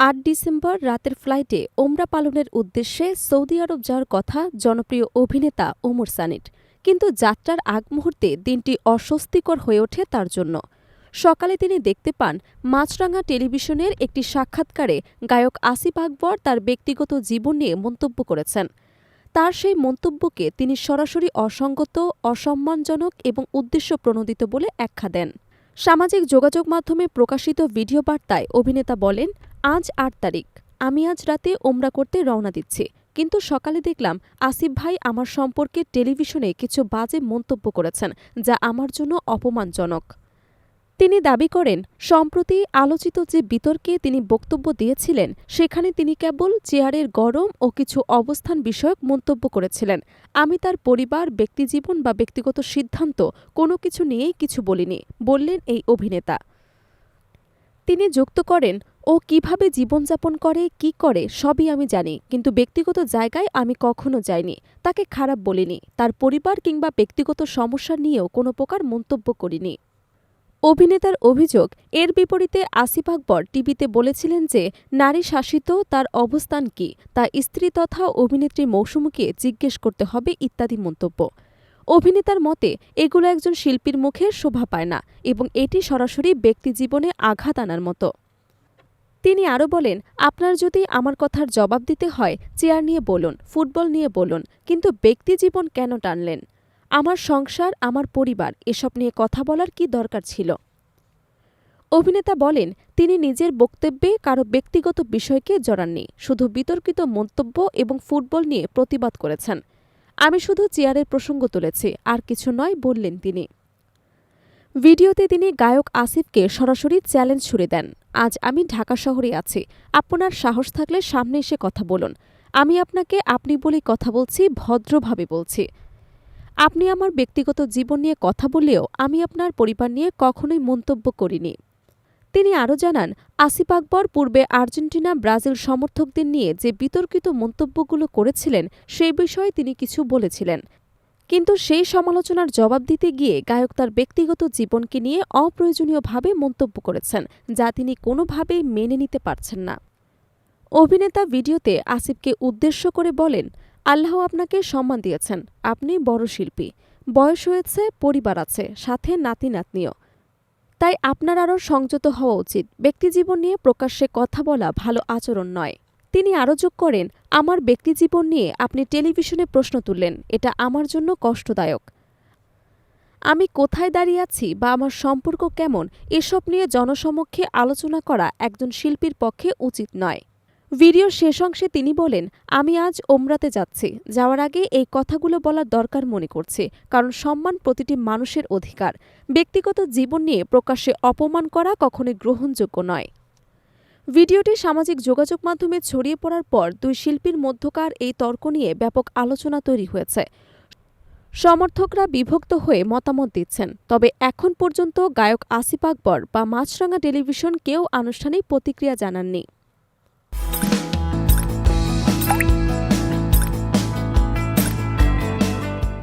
আট ডিসেম্বর রাতের ফ্লাইটে ওমরা পালনের উদ্দেশ্যে সৌদি আরব যাওয়ার কথা জনপ্রিয় অভিনেতা ওমর সানির। কিন্তু যাত্রার আগ মুহূর্তে দিনটি অস্বস্তিকর হয়ে ওঠে তার জন্য। সকালে তিনি দেখতে পান, মাছরাঙা টেলিভিশনের একটি সাক্ষাৎকারে গায়ক আসিফ আকবর তার ব্যক্তিগত জীবন নিয়ে মন্তব্য করেছেন। তার সেই মন্তব্যকে তিনি সরাসরি অসঙ্গত, অসম্মানজনক এবং উদ্দেশ্যপ্রণোদিত বলে আখ্যা দেন। সামাজিক যোগাযোগ মাধ্যমে প্রকাশিত ভিডিও বার্তায় অভিনেতা বলেন আজ আট তারিখ। আমি আজ রাতে ওমরা করতে রওনা দিচ্ছি। কিন্তু সকালে দেখলাম আসিফ ভাই আমার সম্পর্কে টেলিভিশনে কিছু বাজে মন্তব্য করেছেন, যা আমার জন্য অপমানজনক। তিনি দাবি করেন, সম্প্রতি আলোচিত যে বিতর্কে তিনি বক্তব্য দিয়েছিলেন, সেখানে তিনি কেবল চেয়ারের গরম ও কিছু অবস্থান বিষয়ক মন্তব্য করেছিলেন। আমি তার পরিবার, ব্যক্তিজীবন বা ব্যক্তিগত সিদ্ধান্ত কোনো কিছু নিয়েই কিছু বলিনি, বললেন এই অভিনেতা। তিনি যুক্ত করেন, ও কীভাবে জীবনযাপন করে, কি করে, সবই আমি জানি। কিন্তু ব্যক্তিগত জায়গায় আমি কখনো যাইনি। তাকে খারাপ বলিনি। তার পরিবার কিংবা ব্যক্তিগত সমস্যা নিয়েও কোনো প্রকার মন্তব্য করিনি। অভিনেতার অভিযোগ, এর বিপরীতে আসিফ আকবর টিভিতে বলেছিলেন যে, নারী শাসিত, তার অবস্থান কি? তা স্ত্রী তথা অভিনেত্রী মৌসুমীকে জিজ্ঞেস করতে হবে, ইত্যাদি মন্তব্য। অভিনেতার মতে, এগুলো একজন শিল্পীর মুখে শোভা পায় না এবং এটি সরাসরি ব্যক্তিজীবনে আঘাত আনার মতো। তিনি আরও বলেন, আপনার যদি আমার কথার জবাব দিতে হয়, চেয়ার নিয়ে বলুন, ফুটবল নিয়ে বলুন, কিন্তু ব্যক্তিজীবন কেন টানলেন? আমার সংসার, আমার পরিবার, এসব নিয়ে কথা বলার কি দরকার ছিল? অভিনেতা বলেন, তিনি নিজের বক্তব্যে কারও ব্যক্তিগত বিষয়কে জড়াননি, শুধু বিতর্কিত মন্তব্য এবং ফুটবল নিয়ে প্রতিবাদ করেছেন। আমি শুধু চেয়ারের প্রসঙ্গ তুলেছি, আর কিছু নয় বললেন তিনি। ভিডিওতে তিনি গায়ক আসিফকে সরাসরি চ্যালেঞ্জ ছুড়ে দেন। আজ আমি ঢাকা শহরে আছি। আপনার সাহস থাকলে সামনে এসে কথা বলুন। আমি আপনাকে আপনি বলে কথা বলছি, ভদ্রভাবে বলছি। আপনি আমার ব্যক্তিগত জীবন নিয়ে কথা বললেও আমি আপনার পরিবার নিয়ে কখনোই মন্তব্য করিনি। তিনি আরও জানান, আসিফ আকবর পূর্বে আর্জেন্টিনা, ব্রাজিল সমর্থকদের নিয়ে যে বিতর্কিত মন্তব্যগুলো করেছিলেন, সেই বিষয়ে তিনি কিছু বলেছিলেন। কিন্তু সেই সমালোচনার জবাব দিতে গিয়ে গায়ক তার ব্যক্তিগত জীবনকে নিয়ে অপ্রয়োজনীয়ভাবে মন্তব্য করেছেন, যা তিনি কোনোভাবেই মেনে নিতে পারছেন না। অভিনেতা ভিডিওতে আসিফকে উদ্দেশ্য করে বলেন, আল্লাহ আপনাকে সম্মান দিয়েছেন, আপনি বড় শিল্পী বয়স হয়েছে, পরিবার আছে, সাথে নাতি নাতনিও তাই আপনার আরও সংযত হওয়া উচিত। ব্যক্তিজীবন নিয়ে প্রকাশ্যে কথা বলা ভালো আচরণ নয়। তিনি আরও যোগ করেন, আমার ব্যক্তিজীবন নিয়ে আপনি টেলিভিশনে প্রশ্ন তুললেন। এটা আমার জন্য কষ্টদায়ক। আমি কোথায় দাঁড়িয়ে আছি বা আমার সম্পর্ক কেমন, এসব নিয়ে জনসমক্ষে আলোচনা করা একজন শিল্পীর পক্ষে উচিত নয়। ভিডিওর শেষ অংশে তিনি বলেন, আমি আজ ওমরাতে যাচ্ছি। যাওয়ার আগে এই কথাগুলো বলার দরকার মনে করছি, কারণ সম্মান প্রতিটি মানুষের অধিকার। ব্যক্তিগত জীবন নিয়ে প্রকাশ্যে অপমান করা কখনোই গ্রহণযোগ্য নয়। ভিডিওটি সামাজিক যোগাযোগ মাধ্যমে ছড়িয়ে পড়ার পর দুই শিল্পীর মধ্যকার এই তর্ক নিয়ে ব্যাপক আলোচনা তৈরি হয়েছে। সমর্থকরা বিভক্ত হয়ে মতামত দিচ্ছেন, তবে এখন পর্যন্ত গায়ক আসিফ আকবর বা মাছরাঙা টেলিভিশন কেউ আনুষ্ঠানিক প্রতিক্রিয়া জানাননি।